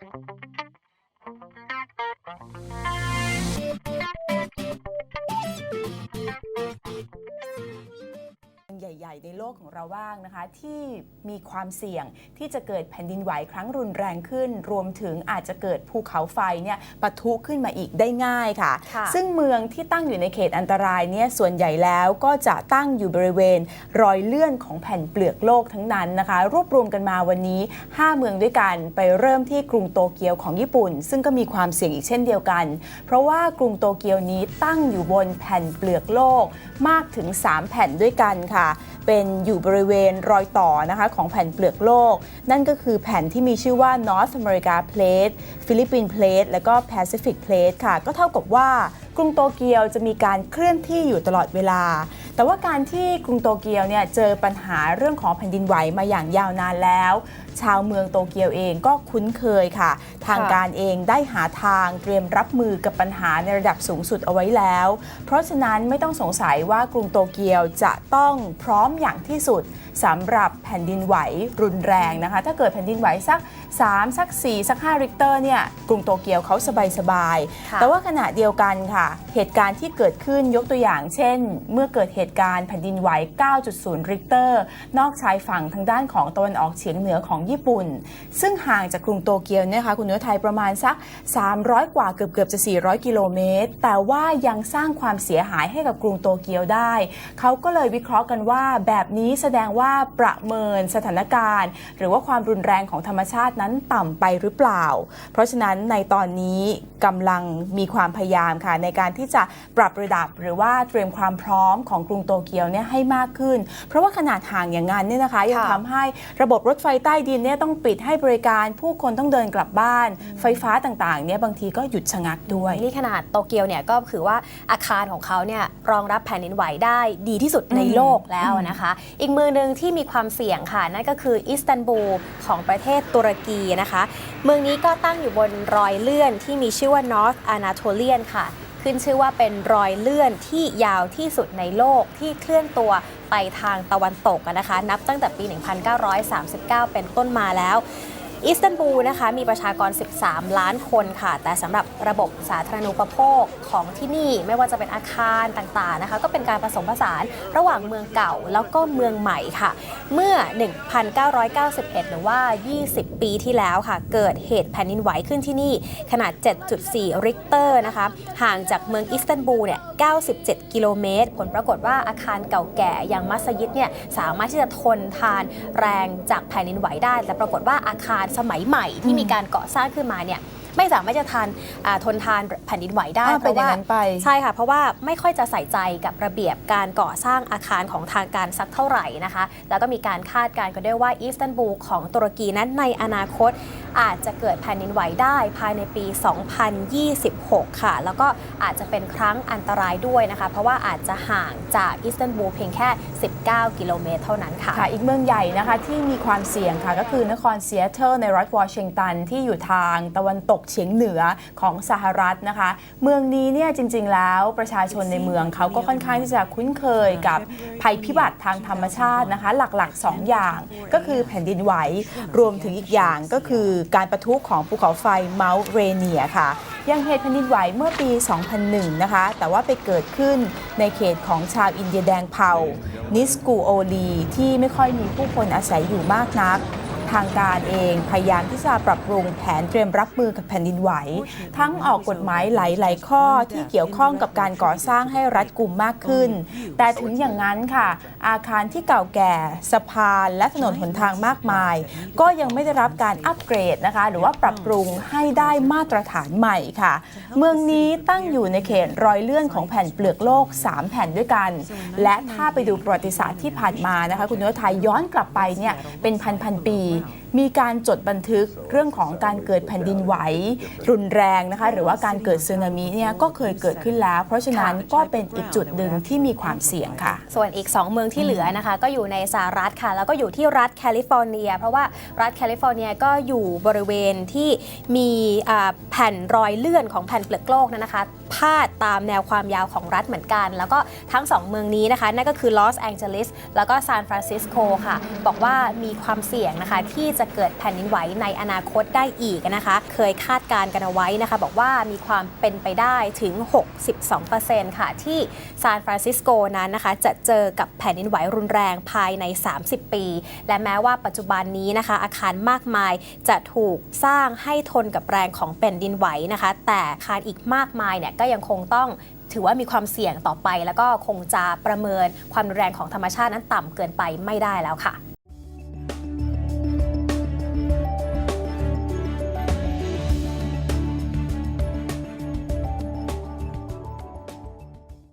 Thank you. ใหญ่ๆในโลกของเราบ้างนะคะ ที่มีความเสี่ยงที่จะเกิดแผ่นดินไหวครั้งรุนแรงขึ้น รวมถึงอาจจะเกิดภูเขาไฟเนี่ยปะทุขึ้นมาอีกได้ง่ายค่ะค่ะ ซึ่งเมืองที่ตั้งอยู่ในเขตอันตรายเนี่ยส่วนใหญ่แล้วก็จะตั้งอยู่บริเวณรอยเลื่อนของแผ่นเปลือกโลกทั้งนั้นนะคะ รวบรวมกันมาวันนี้ 5 เมืองด้วยกันไปเริ่มที่กรุงโตเกียวของญี่ปุ่น ซึ่งก็มีความเสี่ยงอีกเช่นเดียวกัน เพราะว่ากรุงโตเกียวนี้ตั้งอยู่บนแผ่นเปลือกโลกมากถึง 3 แผ่นด้วยกันค่ะเป็นอยู่บริเวณรอยต่อนะคะของแผ่นเปลือกโลก นั่นก็คือแผ่นที่มีชื่อว่า North America Plate ฟิลิปปินส์ Plate และก็ Pacific Plate ค่ะ ก็เท่ากับว่ากรุงโตเกียวจะมีการเคลื่อนที่อยู่ตลอดเวลา แต่ว่าการที่กรุงโตเกียวเนี่ยเจอปัญหาเรื่องของแผ่นดินไหวมาอย่างยาวนานแล้ว ชาวเมืองโตเกียวเองก็คุ้นเคยค่ะ ทางการเองได้หาทางเตรียมรับมือกับปัญหาในระดับสูงสุดเอาไว้แล้ว เพราะฉะนั้นไม่ต้องสงสัยว่ากรุงโตเกียวจะต้องพร้อมอย่างที่สุดสำหรับแผ่นดินไหวรุนแรงนะคะ ถ้าเกิดแผ่นดินไหวสัก 3 สัก 4 สัก 5 ริกเตอร์เนี่ยกรุงโตเกียวเขาสบายๆแต่ว่าขณะเดียวกันค่ะ เหตุการณ์ที่เกิดขึ้นยกตัวอย่าง เช่น เมื่อเกิดเหตุการณ์แผ่นดินไหว 9.0 ริกเตอร์ นอกชายฝั่งทางด้านของตะวันออกเฉียงเหนือของญี่ปุ่น ซึ่งห่างจากกรุงโตเกียวนะคะคุณเนื้อไทยประมาณสัก 300 กว่าเกือบเกือบจะ 400 กิโลเมตร แต่ว่ายังสร้างความเสียหายให้กับกรุงโตเกียวได้ เขาก็เลยวิเคราะห์กันว่า แบบนี้แสดงว่าประเมินสถานการณ์ หรือว่าความรุนแรงของธรรมชาตินั้นต่ำไปหรือเปล่า เพราะฉะนั้นในตอนนี้กำลังมีความพยายามค่ะในการที่จะปรับระดับหรือว่าเตรียมความพร้อมของกรุงโตเกียวเนี่ยให้มากขึ้น เพราะว่าขนาดห่างอย่างนั้นเนี่ยนะคะยังค่ะทำให้ระบบรถไฟใต้ดินเนี่ยต้องปิดให้บริการ ผู้คนต้องเดินกลับบ้าน ไฟฟ้าต่างๆเนี่ยบางทีก็หยุดชะงักด้วย นี่ขนาดโตเกียวเนี่ยก็คือว่าอาคารของเขาเนี่ยรองรับแผ่นดินไหวได้ดีที่สุดในโลกแล้วนะคะ อีกเมืองหนึ่งที่มีความเสี่ยงค่ะนั่นก็คืออิสตันบูลของประเทศตุรกีนะคะ เมืองนี้ก็ตั้งอยู่บนรอยเลื่อนที่มีชื่อว่า North Anatolian ค่ะ ขึ้นชื่อว่าเป็นรอยเลื่อนที่ยาวที่สุดในโลกที่เคลื่อนตัวไปทางตะวันตกนะคะ นับตั้งแต่ปี 1939 เป็นต้นมาแล้ว อิสตันบูลนะคะมีประชากร 13 ล้านคนค่ะ แต่สำหรับระบบสาธารณูปโภคของที่นี่ไม่ว่าจะเป็นอาคารต่างๆนะคะ ก็เป็นการผสมผสานระหว่างเมืองเก่าแล้วก็เมืองใหม่ค่ะ เมื่อ 1991 หรือว่า 20 ปีที่แล้วค่ะ เกิดเหตุแผ่นดินไหวขึ้นที่นี่ขนาด 7.4 ริกเตอร์นะคะ ห่างจากเมืองอิสตันบูลเนี่ย 97 กิโลเมตร ผลปรากฏว่าอาคารเก่าแก่อย่างมัสยิดเนี่ยสามารถที่จะทนทานแรงจากแผ่นดินไหวได้ แต่ปรากฏว่าอาคารสมัยใหม่ที่มีการก่อสร้างขึ้นมาเนี่ย ไม่สามารถจะทานอ่าทนทานแผ่นดินไหวได้อ้าวเป็นอย่างนั้นไปใช่ค่ะเพราะว่าไม่ค่อยจะใส่ใจกับระเบียบการก่อสร้างอาคารของทางการสักเท่าไหร่นะคะ แล้วก็มีการคาดการณ์กันด้วยว่าอิสตันบูลของตุรกีนั้นในอนาคตอาจจะเกิดแผ่นดินไหวได้ภายในปี 2026 ค่ะ แล้วก็อาจจะเป็นครั้งอันตรายด้วยนะคะ เพราะว่าอาจจะห่างจากอิสตันบูลเพียงแค่ 19 กิโลเมตรเท่านั้นค่ะค่ะอีกเมืองใหญ่นะคะที่มีความเสี่ยงค่ะก็คือนครซีแอตเทิลในรัฐวอชิงตันที่อยู่ทางตะวันตกเฉียงเหนือของสหรัฐนะคะ เมืองนี้เนี่ยจริง ๆ แล้วประชาชนในเมืองเขาก็ค่อนข้างที่จะคุ้นเคยกับภัยพิบัติทางธรรมชาตินะคะ หลักๆ 2 อย่าง ก็คือแผ่นดินไหวรวมถึงอีกอย่างก็คือการประทุของภูเขาไฟเมาส์เรเนียค่ะอย่างเหตุแผ่นดินไหวเมื่อปี 2001 นะคะ แต่ว่าไปเกิดขึ้นในเขตของชาวอินเดียแดงเผ่านิสกูโอลีที่ไม่ค่อยมีผู้คนอาศัยอยู่มากนัก ทางการเองพยายามที่จะปรับปรุงแผนเตรียมรับมือกับแผ่นดินไหว ทั้งออกกฎหมายหลาย ๆ ข้อที่เกี่ยวข้องกับการก่อสร้างให้รัดกุมมากขึ้น แต่ถึงอย่างนั้นค่ะ อาคารที่เก่าแก่สะพานและถนนหนทางมากมาย ก็ยังไม่ได้รับการอัปเกรดนะคะ หรือว่าปรับปรุงให้ได้มาตรฐานใหม่ค่ะ เมืองนี้ตั้งอยู่ในเขตรอยเลื่อนของแผ่นเปลือกโลก 3 แผ่นด้วยกัน และถ้าไปดูประวัติศาสตร์ที่ผ่านมานะคะ คุณนื้อไทยย้อนกลับไปเนี่ยเป็นพันพันๆปี wow. มีการจดบันทึกเรื่องของการเกิดแผ่นดินไหว รุนแรงนะคะ หรือว่าการเกิดสึนามิเนี่ยก็เคยเกิดขึ้นแล้ว เพราะฉะนั้นก็เป็นอีกจุดหนึ่งที่มีความเสี่ยงค่ะ ส่วนอีก 2 เมืองที่เหลือนะคะ ก็อยู่ในสหรัฐค่ะ แล้วก็อยู่ที่รัฐแคลิฟอร์เนีย เพราะว่ารัฐแคลิฟอร์เนียก็อยู่บริเวณที่มีแผ่นรอยเลื่อนของแผ่นเปลือกโลกนั้นนะคะพาดตามแนวความยาวของรัฐเหมือนกัน แล้วก็ทั้ง 2 เมืองนี้นะคะนั่นก็คือลอสแองเจลิสแล้วก็ซานฟรานซิสโกค่ะ บอกว่ามีความเสี่ยงนะคะที่จะเกิดแผ่นดินไหวในอนาคตได้อีกนะคะ เคยคาดการณ์กันเอาไว้นะคะ บอกว่ามีความเป็นไปได้ถึง 62%ค่ะ ที่ซานฟรานซิสโกนั้นนะคะ จะเจอกับแผ่นดินไหวรุนแรงภายใน 30 ปี และแม้ว่าปัจจุบันนี้นะคะ อาคารมากมายจะถูกสร้างให้ทนกับแรงของแผ่นดินไหวนะคะ แต่อาคารอีกมากมายเนี่ยก็ยังคงต้องถือว่ามีความเสี่ยงต่อไป แล้วก็คงจะประเมินความรุนแรงของธรรมชาตินั้นต่ำเกินไปไม่ได้แล้วค่ะ